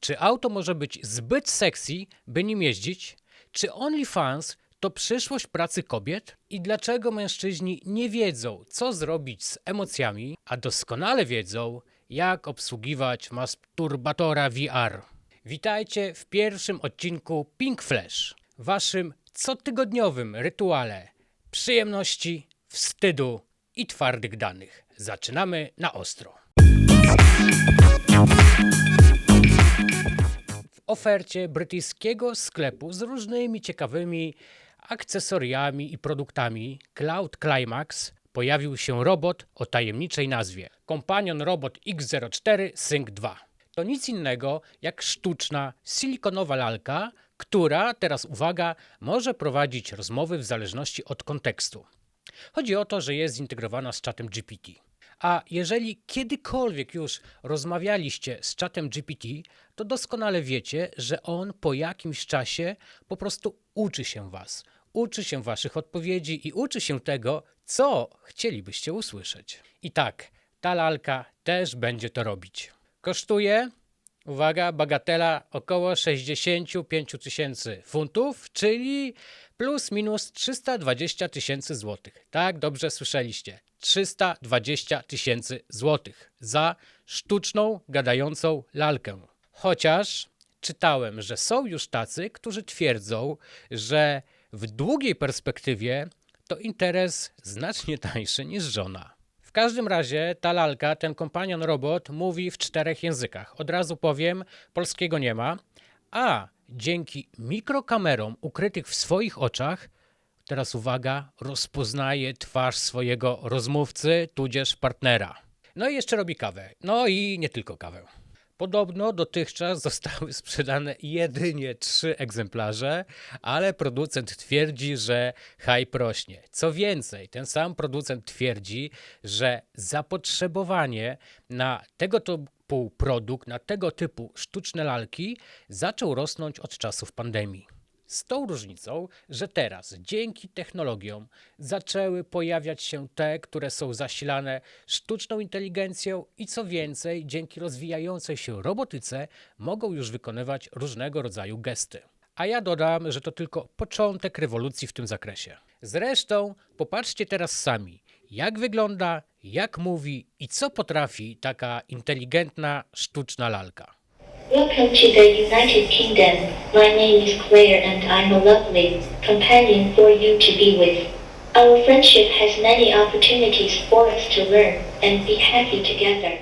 Czy auto może być zbyt sexy, by nim jeździć? Czy OnlyFans to przyszłość pracy kobiet? I dlaczego mężczyźni nie wiedzą, co zrobić z emocjami, a doskonale wiedzą, jak obsługiwać masturbatora VR? Witajcie w pierwszym odcinku Pink Flash, waszym cotygodniowym rytuale przyjemności, wstydu i twardych danych. Zaczynamy na ostro. Ofercie brytyjskiego sklepu z różnymi ciekawymi akcesoriami i produktami Cloud Climax pojawił się robot o tajemniczej nazwie Companion Robot X04 Sync 2. To nic innego jak sztuczna, silikonowa lalka, która, teraz uwaga, może prowadzić rozmowy w zależności od kontekstu. Chodzi o to, że jest zintegrowana z czatem GPT. A jeżeli kiedykolwiek już rozmawialiście z czatem GPT, to doskonale wiecie, że on po jakimś czasie po prostu uczy się was. Uczy się waszych odpowiedzi i uczy się tego, co chcielibyście usłyszeć. I tak, ta lalka też będzie to robić. Kosztuje, uwaga, bagatela około 65 tysięcy funtów, czyli plus minus 320 tysięcy złotych. Tak, dobrze słyszeliście. 320 tysięcy złotych za sztuczną, gadającą lalkę. Chociaż czytałem, że są już tacy, którzy twierdzą, że w długiej perspektywie to interes znacznie tańszy niż żona. W każdym razie ta lalka, ten kompanion robot mówi w czterech językach. Od razu powiem, polskiego nie ma, a dzięki mikrokamerom ukrytych w swoich oczach, teraz uwaga, rozpoznaje twarz swojego rozmówcy, tudzież partnera. No i jeszcze robi kawę. No i nie tylko kawę. Podobno dotychczas zostały sprzedane jedynie trzy egzemplarze, ale producent twierdzi, że hype rośnie. Co więcej, ten sam producent twierdzi, że zapotrzebowanie na tego typu produkt, na tego typu sztuczne lalki zaczął rosnąć od czasów pandemii. Z tą różnicą, że teraz dzięki technologiom zaczęły pojawiać się te, które są zasilane sztuczną inteligencją i co więcej, dzięki rozwijającej się robotyce mogą już wykonywać różnego rodzaju gesty. A ja dodam, że to tylko początek rewolucji w tym zakresie. Zresztą popatrzcie teraz sami, jak wygląda, jak mówi i co potrafi taka inteligentna sztuczna lalka. Welcome to the United Kingdom. My name is Claire and I'm a lovely companion for you to be with. Our friendship has many opportunities for us to learn and be happy together.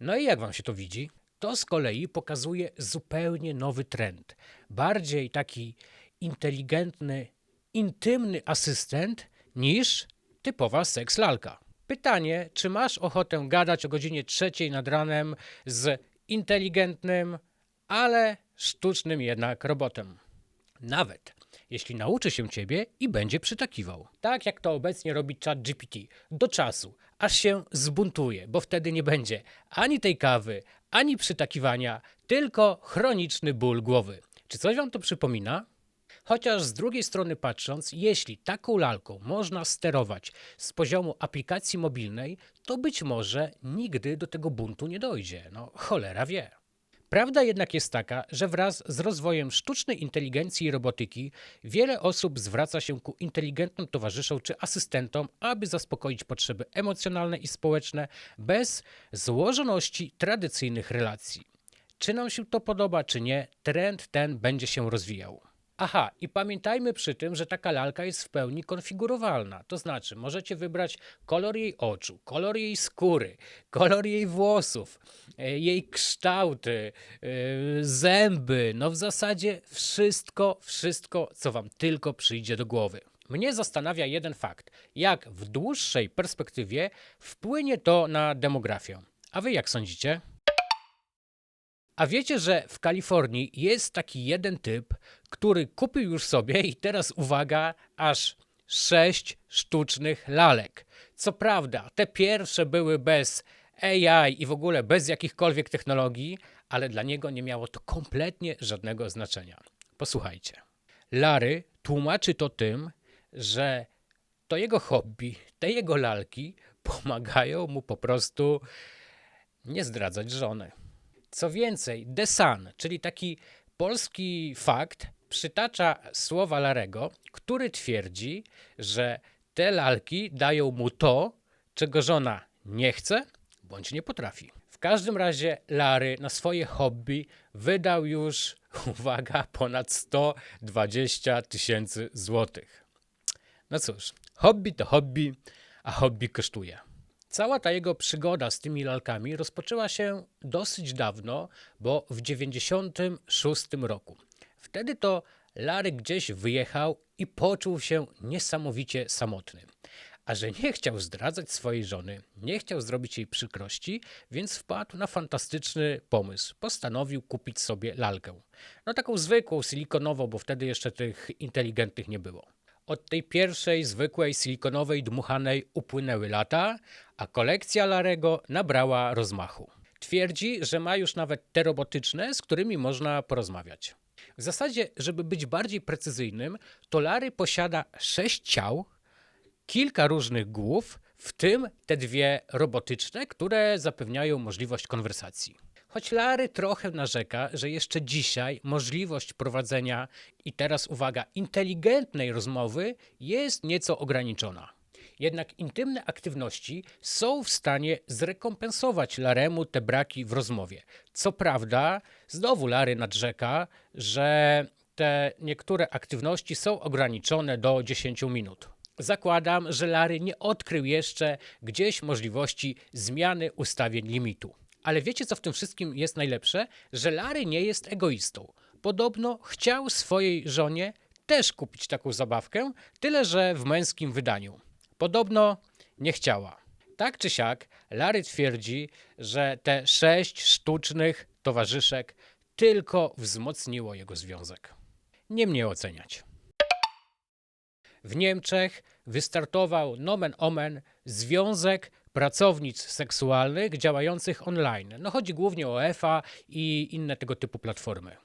No i jak wam się to widzi? To z kolei pokazuje zupełnie nowy trend. Bardziej taki inteligentny, intymny asystent niż typowa seks lalka. Pytanie, czy masz ochotę gadać o godzinie trzeciej nad ranem z inteligentnym, ale sztucznym jednak robotem. Nawet jeśli nauczy się ciebie i będzie przytakiwał. Tak jak to obecnie robi ChatGPT, do czasu, aż się zbuntuje, bo wtedy nie będzie ani tej kawy, ani przytakiwania, tylko chroniczny ból głowy. Czy coś wam to przypomina? Chociaż z drugiej strony patrząc, jeśli taką lalką można sterować z poziomu aplikacji mobilnej, to być może nigdy do tego buntu nie dojdzie. No, cholera wie. Prawda jednak jest taka, że wraz z rozwojem sztucznej inteligencji i robotyki wiele osób zwraca się ku inteligentnym towarzyszom czy asystentom, aby zaspokoić potrzeby emocjonalne i społeczne bez złożoności tradycyjnych relacji. Czy nam się to podoba, czy nie, trend ten będzie się rozwijał. Aha, i pamiętajmy przy tym, że taka lalka jest w pełni konfigurowalna. To znaczy, możecie wybrać kolor jej oczu, kolor jej skóry, kolor jej włosów, e, jej kształty, e, zęby. No w zasadzie wszystko, wszystko, co wam tylko przyjdzie do głowy. Mnie zastanawia jeden fakt: jak w dłuższej perspektywie wpłynie to na demografię. A wy jak sądzicie? A wiecie, że w Kalifornii jest taki jeden typ, który kupił już sobie i teraz uwaga, aż sześć sztucznych lalek. Co prawda, te pierwsze były bez AI i w ogóle bez jakichkolwiek technologii, ale dla niego nie miało to kompletnie żadnego znaczenia. Posłuchajcie. Larry tłumaczy to tym, że to jego hobby, te jego lalki pomagają mu po prostu nie zdradzać żony. Co więcej, The Sun, czyli taki polski fakt, przytacza słowa Larego, który twierdzi, że te lalki dają mu to, czego żona nie chce bądź nie potrafi. W każdym razie Lary na swoje hobby wydał już, uwaga, ponad 120 tysięcy złotych. No cóż, hobby to hobby, a hobby kosztuje. Cała ta jego przygoda z tymi lalkami rozpoczęła się dosyć dawno, bo w 96 roku. Wtedy to Larry gdzieś wyjechał i poczuł się niesamowicie samotny. A że nie chciał zdradzać swojej żony, nie chciał zrobić jej przykrości, więc wpadł na fantastyczny pomysł. Postanowił kupić sobie lalkę. No taką zwykłą, silikonową, bo wtedy jeszcze tych inteligentnych nie było. Od tej pierwszej, zwykłej, silikonowej, dmuchanej upłynęły lata, a kolekcja Larego nabrała rozmachu. Twierdzi, że ma już nawet te robotyczne, z którymi można porozmawiać. W zasadzie, żeby być bardziej precyzyjnym, to Lary posiada sześć ciał, kilka różnych głów, w tym te dwie robotyczne, które zapewniają możliwość konwersacji. Choć Lary trochę narzeka, że jeszcze dzisiaj możliwość prowadzenia i teraz uwaga, inteligentnej rozmowy jest nieco ograniczona. Jednak intymne aktywności są w stanie zrekompensować Laremu te braki w rozmowie. Co prawda, znowu Lary nadrzeka, że te niektóre aktywności są ograniczone do 10 minut. Zakładam, że Lary nie odkrył jeszcze gdzieś możliwości zmiany ustawień limitu. Ale wiecie, co w tym wszystkim jest najlepsze? Że Lary nie jest egoistą. Podobno chciał swojej żonie też kupić taką zabawkę, tyle że w męskim wydaniu. Podobno nie chciała. Tak czy siak, Lary twierdzi, że te sześć sztucznych towarzyszek tylko wzmocniło jego związek. Nie mnie oceniać. W Niemczech wystartował nomen omen Związek Pracownic Seksualnych działających online. No chodzi głównie o EFA i inne tego typu platformy.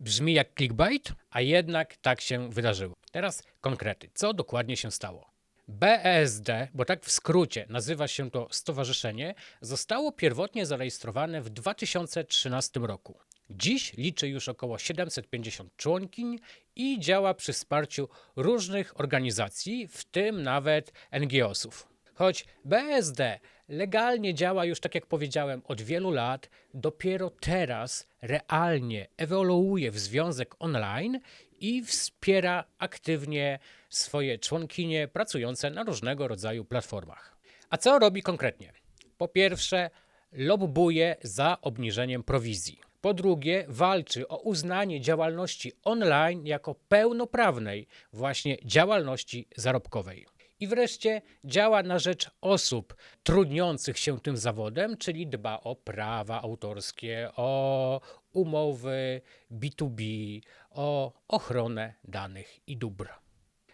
Brzmi jak clickbait, a jednak tak się wydarzyło. Teraz konkrety. Co dokładnie się stało? BESD, bo tak w skrócie nazywa się to stowarzyszenie, zostało pierwotnie zarejestrowane w 2013 roku. Dziś liczy już około 750 członkiń i działa przy wsparciu różnych organizacji, w tym nawet NGO-sów. Choć BSD legalnie działa już, tak jak powiedziałem, od wielu lat, dopiero teraz realnie ewoluuje w związek online i wspiera aktywnie swoje członkinie pracujące na różnego rodzaju platformach. A co robi konkretnie? Po pierwsze, lobbuje za obniżeniem prowizji. Po drugie, walczy o uznanie działalności online jako pełnoprawnej właśnie działalności zarobkowej. I wreszcie działa na rzecz osób trudniących się tym zawodem, czyli dba o prawa autorskie, o umowy B2B, o ochronę danych i dóbr.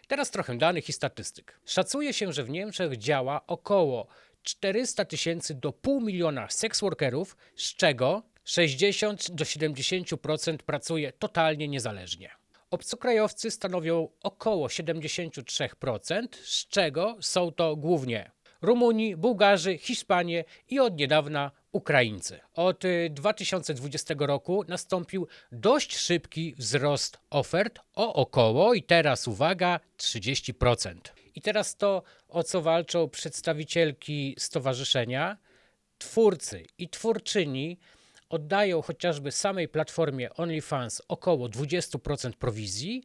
Teraz trochę danych i statystyk. Szacuje się, że w Niemczech działa około 400 tysięcy do pół miliona seksworkerów, z czego 60 do 70% pracuje totalnie niezależnie. Obcokrajowcy stanowią około 73%, z czego są to głównie Rumuni, Bułgarzy, Hiszpanie i od niedawna Ukraińcy. Od y, 2020 roku nastąpił dość szybki wzrost ofert o około, i teraz uwaga, 30%. I teraz to, o co walczą przedstawicielki stowarzyszenia, twórcy i twórczyni oddają chociażby samej platformie OnlyFans około 20% prowizji,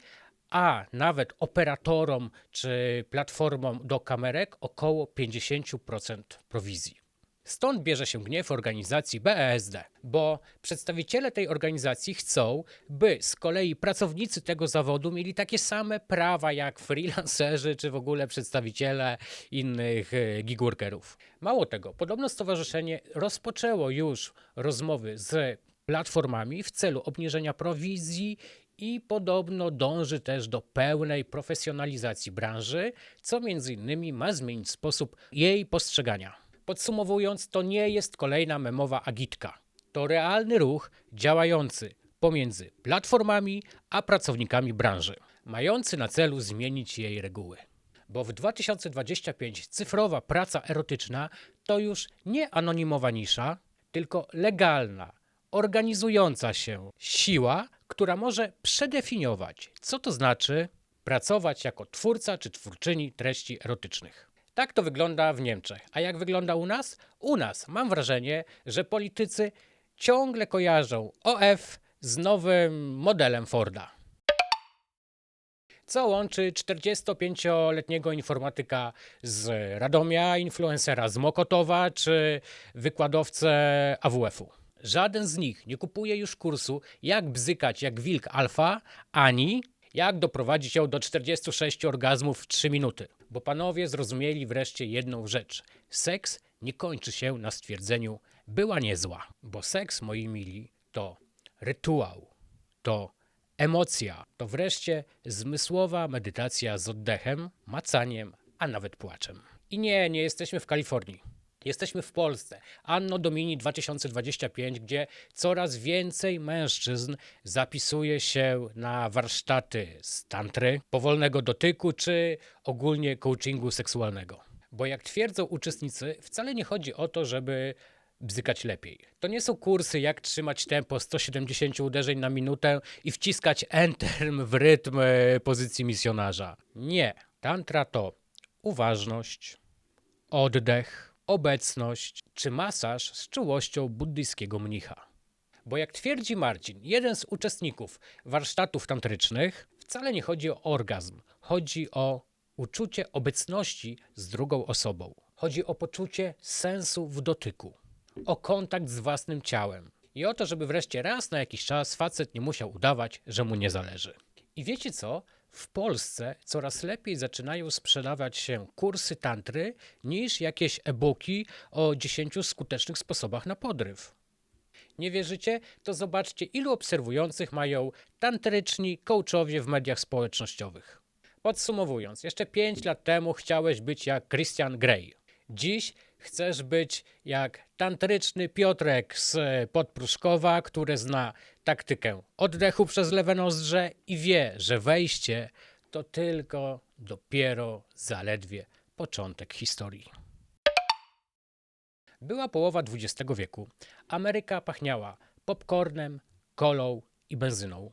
a nawet operatorom czy platformom do kamerek około 50% prowizji. Stąd bierze się gniew organizacji BESD, bo przedstawiciele tej organizacji chcą, by z kolei pracownicy tego zawodu mieli takie same prawa jak freelancerzy czy w ogóle przedstawiciele innych e, gigworkerów. Mało tego, podobno stowarzyszenie rozpoczęło już rozmowy z platformami w celu obniżenia prowizji i podobno dąży też do pełnej profesjonalizacji branży, co między innymi ma zmienić sposób jej postrzegania. Podsumowując, to nie jest kolejna memowa agitka. To realny ruch działający pomiędzy platformami a pracownikami branży, mający na celu zmienić jej reguły. Bo w 2025 cyfrowa praca erotyczna to już nie anonimowa nisza, tylko legalna, organizująca się siła, która może przedefiniować, co to znaczy pracować jako twórca czy twórczyni treści erotycznych. Tak to wygląda w Niemczech. A jak wygląda u nas? U nas mam wrażenie, że politycy ciągle kojarzą OF z nowym modelem Forda. Co łączy 45-letniego informatyka z Radomia, influencera z Mokotowa czy wykładowcę AWF-u? Żaden z nich nie kupuje już kursu jak bzykać jak wilk alfa, ani jak doprowadzić ją do 46 orgazmów w 3 minuty. Bo panowie zrozumieli wreszcie jedną rzecz. Seks nie kończy się na stwierdzeniu była niezła. Bo seks, moi mili, to rytuał, to emocja, to wreszcie zmysłowa medytacja z oddechem, macaniem, a nawet płaczem. I nie, nie jesteśmy w Kalifornii. Jesteśmy w Polsce. Anno Domini 2025, gdzie coraz więcej mężczyzn zapisuje się na warsztaty z tantry, powolnego dotyku czy ogólnie coachingu seksualnego. Bo jak twierdzą uczestnicy, wcale nie chodzi o to, żeby bzykać lepiej. To nie są kursy, jak trzymać tempo 170 uderzeń na minutę i wciskać enter w rytm e, pozycji misjonarza. Nie. Tantra to uważność, oddech, obecność czy masaż z czułością buddyjskiego mnicha. Bo jak twierdzi Marcin, jeden z uczestników warsztatów tantrycznych, wcale nie chodzi o orgazm, chodzi o uczucie obecności z drugą osobą. Chodzi o poczucie sensu w dotyku, o kontakt z własnym ciałem i o to, żeby wreszcie raz na jakiś czas facet nie musiał udawać, że mu nie zależy. I wiecie co? W Polsce coraz lepiej zaczynają sprzedawać się kursy tantry niż jakieś e-booki o 10 skutecznych sposobach na podryw. Nie wierzycie? To zobaczcie, ilu obserwujących mają tantryczni coachowie w mediach społecznościowych. Podsumowując, jeszcze 5 lat temu chciałeś być jak Christian Grey. Dziś chcesz być jak tantryczny Piotrek z Podpruszkowa, który zna taktykę oddechu przez lewe nozdrze i wie, że wejście to tylko dopiero zaledwie początek historii. Była połowa XX wieku. Ameryka pachniała popcornem, kolą i benzyną.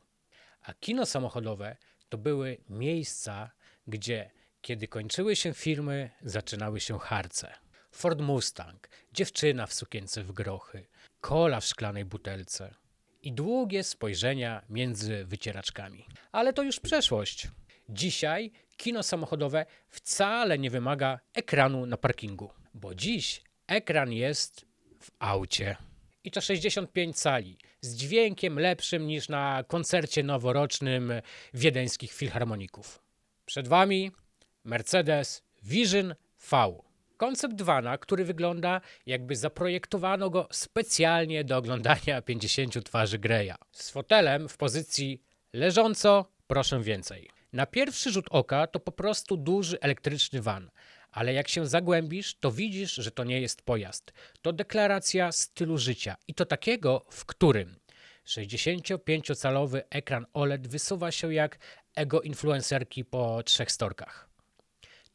A kino samochodowe to były miejsca, gdzie, kiedy kończyły się filmy, zaczynały się harce. Ford Mustang, dziewczyna w sukience w grochy, kola w szklanej butelce i długie spojrzenia między wycieraczkami. Ale to już przeszłość. Dzisiaj kino samochodowe wcale nie wymaga ekranu na parkingu, bo dziś ekran jest w aucie. I to 65 cali, z dźwiękiem lepszym niż na koncercie noworocznym wiedeńskich filharmoników. Przed Wami Mercedes Vision V. Koncept vana, który wygląda jakby zaprojektowano go specjalnie do oglądania 50 twarzy Greya. Z fotelem w pozycji leżąco, proszę więcej. Na pierwszy rzut oka to po prostu duży elektryczny van, ale jak się zagłębisz, to widzisz, że to nie jest pojazd. To deklaracja stylu życia i to takiego, w którym 65-calowy ekran OLED wysuwa się jak ego influencerki po trzech storkach.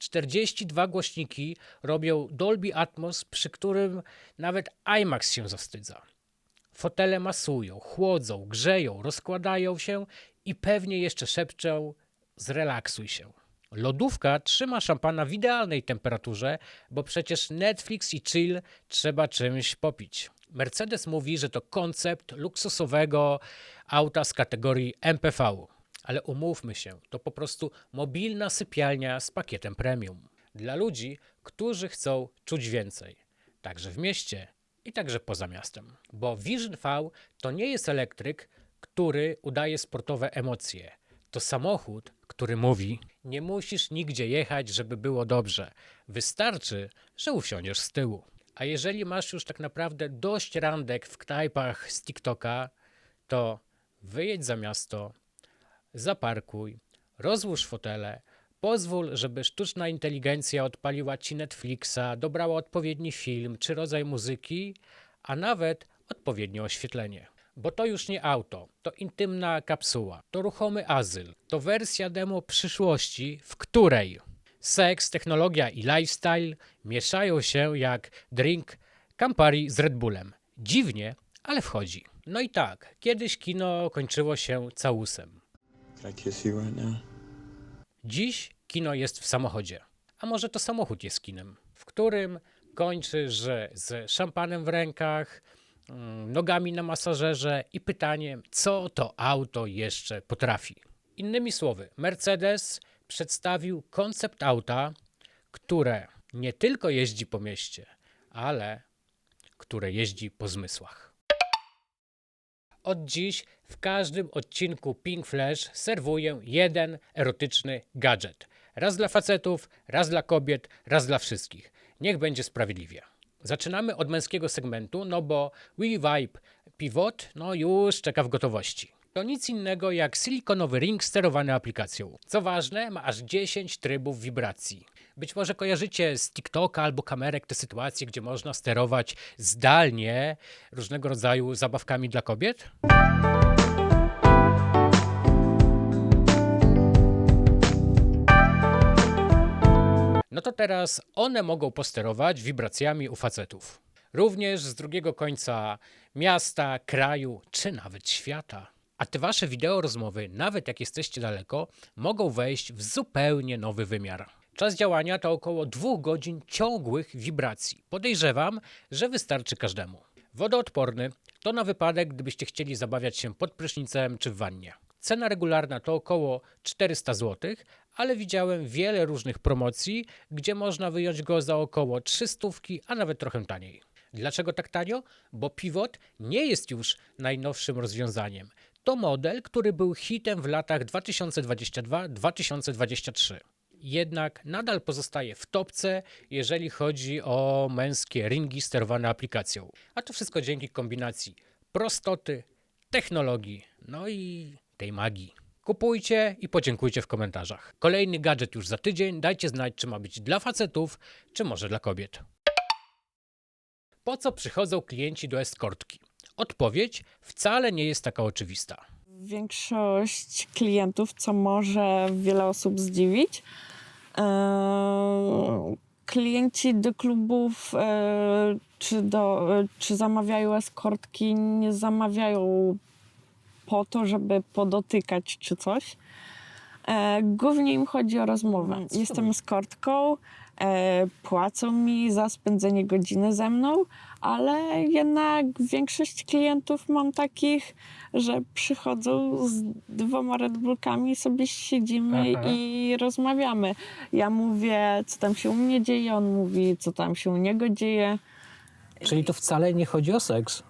42 głośniki robią Dolby Atmos, przy którym nawet IMAX się zawstydza. Fotele masują, chłodzą, grzeją, rozkładają się i pewnie jeszcze szepczą zrelaksuj się. Lodówka trzyma szampana w idealnej temperaturze, bo przecież Netflix i chill trzeba czymś popić. Mercedes mówi, że to koncept luksusowego auta z kategorii MPV. Ale umówmy się, to po prostu mobilna sypialnia z pakietem premium. Dla ludzi, którzy chcą czuć więcej. Także w mieście i także poza miastem. Bo Vision V to nie jest elektryk, który udaje sportowe emocje. To samochód, który mówi: Nie musisz nigdzie jechać, żeby było dobrze. Wystarczy, że usiądziesz z tyłu. A jeżeli masz już tak naprawdę dość randek w knajpach z TikToka, to wyjedź za miasto, zaparkuj, rozłóż fotele, pozwól, żeby sztuczna inteligencja odpaliła ci Netflixa, dobrała odpowiedni film czy rodzaj muzyki, a nawet odpowiednie oświetlenie. Bo to już nie auto, to intymna kapsuła, to ruchomy azyl, to wersja demo przyszłości, w której seks, technologia i lifestyle mieszają się jak drink Campari z Red Bullem. Dziwnie, ale wchodzi. No i tak, kiedyś kino kończyło się całusem. Dziś kino jest w samochodzie. A może to samochód jest kinem, w którym kończysz z szampanem w rękach, mm, nogami na masażerze i pytaniem, co to auto jeszcze potrafi. Innymi słowy, Mercedes przedstawił koncept auta, które nie tylko jeździ po mieście, ale które jeździ po zmysłach. Od dziś w każdym odcinku Pink Flash serwuję jeden erotyczny gadżet. Raz dla facetów, raz dla kobiet, raz dla wszystkich. Niech będzie sprawiedliwie. Zaczynamy od męskiego segmentu, no bo Wii Vibe Pivot no już czeka w gotowości. To nic innego jak silikonowy ring sterowany aplikacją. Co ważne, ma aż 10 trybów wibracji. Być może kojarzycie z TikToka albo kamerek te sytuacje, gdzie można sterować zdalnie różnego rodzaju zabawkami dla kobiet? No to teraz one mogą posterować wibracjami u facetów. Również z drugiego końca miasta, kraju czy nawet świata. A te wasze wideo rozmowy, nawet jak jesteście daleko, mogą wejść w zupełnie nowy wymiar. Czas działania to około dwóch godzin ciągłych wibracji. Podejrzewam, że wystarczy każdemu. Wodoodporny to na wypadek, gdybyście chcieli zabawiać się pod prysznicem czy w wannie. Cena regularna to około 400 zł, ale widziałem wiele różnych promocji, gdzie można wyjąć go za około 300, a nawet trochę taniej. Dlaczego tak tanio? Bo Pivot nie jest już najnowszym rozwiązaniem. To model, który był hitem w latach 2022-2023. Jednak nadal pozostaje w topce, jeżeli chodzi o męskie ringi sterowane aplikacją. A to wszystko dzięki kombinacji prostoty, technologii, no i tej magii. Kupujcie i podziękujcie w komentarzach. Kolejny gadżet już za tydzień. Dajcie znać, czy ma być dla facetów, czy może dla kobiet. Po co przychodzą klienci do eskortki? Odpowiedź wcale nie jest taka oczywista. Większość klientów, co może wiele osób zdziwić, e, klienci do klubów e, czy, do, e, czy zamawiają eskortki, nie zamawiają po to, żeby podotykać czy coś. E, Głównie im chodzi o rozmowę. Co Jestem eskortką, e, płacą mi za spędzenie godziny ze mną, ale jednak większość klientów mam takich, że przychodzą z dwoma Red Bullkami, sobie siedzimy Aha. i rozmawiamy. Ja mówię, co tam się u mnie dzieje, on mówi, co tam się u niego dzieje. Czyli to wcale nie chodzi o seks.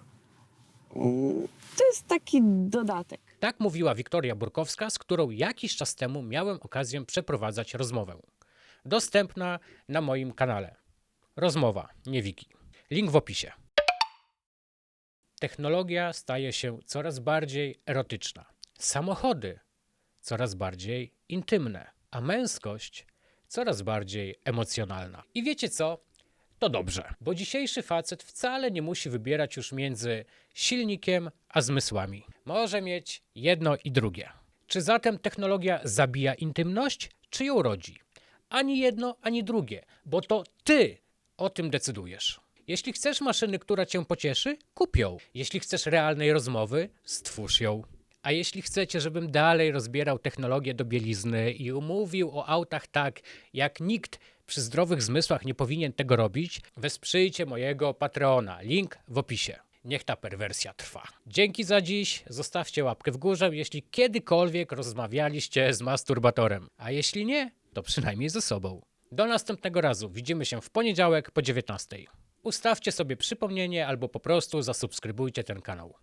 To jest taki dodatek. Tak mówiła Wiktoria Burkowska, z którą jakiś czas temu miałem okazję przeprowadzać rozmowę. Dostępna na moim kanale. Rozmowa, nie wiki. Link w opisie. Technologia staje się coraz bardziej erotyczna. Samochody coraz bardziej intymne, a męskość coraz bardziej emocjonalna. I wiecie co? To dobrze, bo dzisiejszy facet wcale nie musi wybierać już między silnikiem a zmysłami. Może mieć jedno i drugie. Czy zatem technologia zabija intymność, czy ją rodzi? Ani jedno, ani drugie, bo to ty o tym decydujesz. Jeśli chcesz maszyny, która cię pocieszy, kup ją. Jeśli chcesz realnej rozmowy, stwórz ją. A jeśli chcecie, żebym dalej rozbierał technologię do bielizny i umówił o autach tak, jak nikt przy zdrowych zmysłach nie powinien tego robić, wesprzyjcie mojego Patreona. Link w opisie. Niech ta perwersja trwa. Dzięki za dziś. Zostawcie łapkę w górze, jeśli kiedykolwiek rozmawialiście z masturbatorem. A jeśli nie, to przynajmniej ze sobą. Do następnego razu. Widzimy się w poniedziałek po 19. Ustawcie sobie przypomnienie albo po prostu zasubskrybujcie ten kanał.